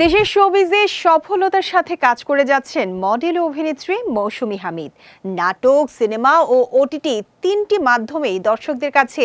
দেশের শোবিজে সফলতার সাথে কাজ করে যাচ্ছেন মডেল অভিনেত্রী মৌসুমী হামিদ। নাটক, সিনেমা ও ওটিটি তিনটি মাধ্যমেই দর্শকদের কাছে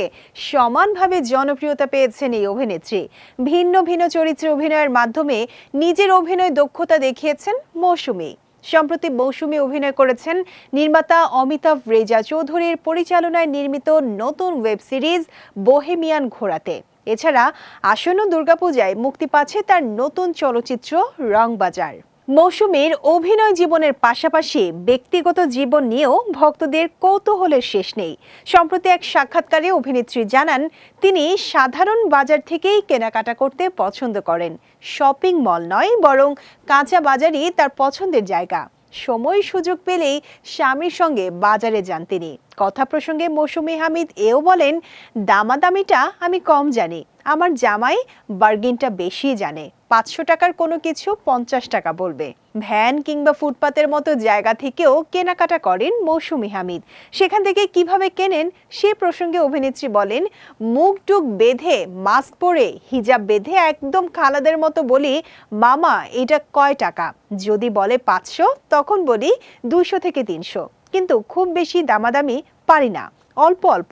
সমানভাবে জনপ্রিয়তা পেয়েছেন এই অভিনেত্রী। ভিন্ন ভিন্ন চরিত্রে অভিনয়ের মাধ্যমে নিজের অভিনয় দক্ষতা দেখিয়েছেন মৌসুমী। সম্প্রতি মৌসুমী অভিনয় করেছেন নির্মাতা অমিতাভ রেজা চৌধুরীর পরিচালনায় নির্মিত নতুন ওয়েব সিরিজ বোহেমিয়ান ঘোড়াতে। এছাড়া আসন্ন দুর্গাপূজায় মুক্তি পাচ্ছে তার নতুন চলচ্চিত্র রংবাজার। মৌসুমীর অভিনয় জীবনের পাশাপাশি ব্যক্তিগত জীবন নিয়েও ভক্তদের কৌতূহলের শেষ নেই। সম্প্রতি এক সাক্ষাৎকারে অভিনেত্রী জানান, তিনি সাধারণ বাজার থেকেই কেনাকাটা করতে পছন্দ করেন। শপিং মল নয়, বরং কাঁচা বাজারই তার পছন্দের জায়গা। সময় সুযোগ পেলেই স্বামীর সঙ্গে বাজারে যান তিনি। কথা প্রসঙ্গে মৌসুমী হামিদ এও বলেন, দামাদামিটা আমি কম জানি। আমার জামাই বার্গিনটা বেশি জানে। পাঁচশো টাকার কোনো কিছু পঞ্চাশ টাকা বলবে। ভ্যান কিংবা ফুটপাতের মতো জায়গা থেকেও কেনাকাটা করেন মৌসুমী হামিদ। সেখান থেকে কীভাবে কেনেন সে প্রসঙ্গে অভিনেত্রী বলেন, মুখ টুক বেঁধে, মাস্ক পরে, হিজাব বেঁধে একদম খালাদের মতো বলি, মামা, এটা কয় টাকা? যদি বলে পাঁচশো, তখন বলি দুশো থেকে তিনশো কিন্তু খুব বেশি দামাদামি পারি না। অল্প অল্প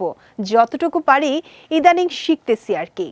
যতটুকু পারি ইদানিং শিখতেছি আর কি।